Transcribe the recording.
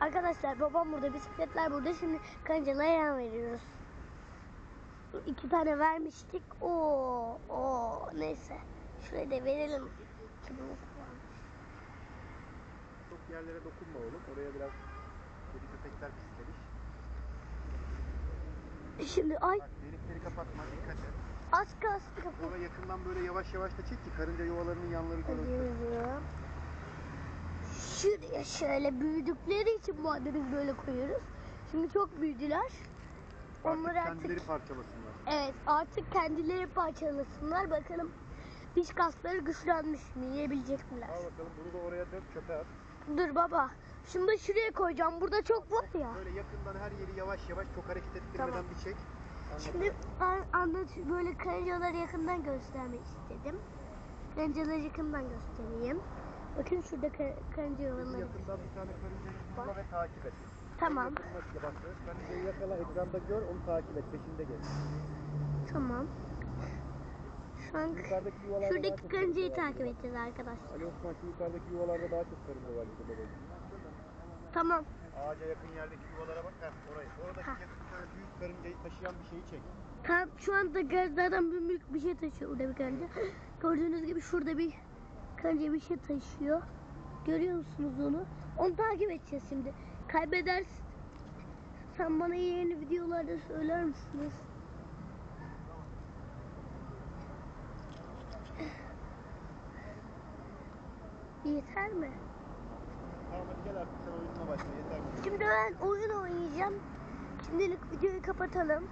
Arkadaşlar babam burada, bisikletler burada. Şimdi kancalara yan veriyoruz. İki tane vermiştik. Oo, oo neyse. Şuraya da verelim. Çok yerlere dokunma oğlum. Oraya biraz kedi köpekler pislemiş. Şimdi ay Bak delikleri kapatma dikkat et. az kalsın kapı. Sonra yakından böyle yavaş yavaş da çek ki karınca yuvalarının yanları görünsün. Şuraya şöyle büyüdükleri için madeni böyle koyuyoruz. Şimdi çok büyüdüler. Artık Onları artık kendileri parçalasınlar. evet artık kendileri parçalasınlar. Bakalım diş kasları güçlenmiş mi? Yiyebilecek miler? Al bakalım bunu da oraya dök çöpe at. Dur baba. Şunu da şuraya koyacağım. Burada çok var ya. Böyle yakından her yeri yavaş yavaş çok hareket ettirmeden Tamam. bir çek. Şimdi ben anlat böyle karıncaları yakından göstermek istedim. Karıncaları yakından göstereyim. Bakın şurada kar- karınca yuvaları. Yakından bir tane karıncayı bul ve takip et. Tamam. Karıncayı yakala ekranda gör onu takip et. Peşinde gel. Tamam. Şu an şuradaki karıncayı takip edeceğiz arkadaşlar. Ali Osman şu yukarıdaki yuvalarda daha çok karınca var. Böyle. Tamam. Ağaca yakın yerdeki yuvalara bak. Heh, orayı. Oradaki Ha. bir tane büyük karıncayı taşıyan bir şeyi çek. Tam şu anda bir büyük bir şey taşıyor orada bir karınca. Gördüğünüz gibi şurada bir karınca bir şey taşıyor. Görüyor musunuz onu? Onu takip edeceğiz şimdi. Kaybedersin. Sen bana yeni videolarda söyler misiniz? Yeter mi? Tamam hadi gel artık sen oyununa başla. Yeter. Şimdi ben oyun oynayacağım. Şimdilik videoyu kapatalım.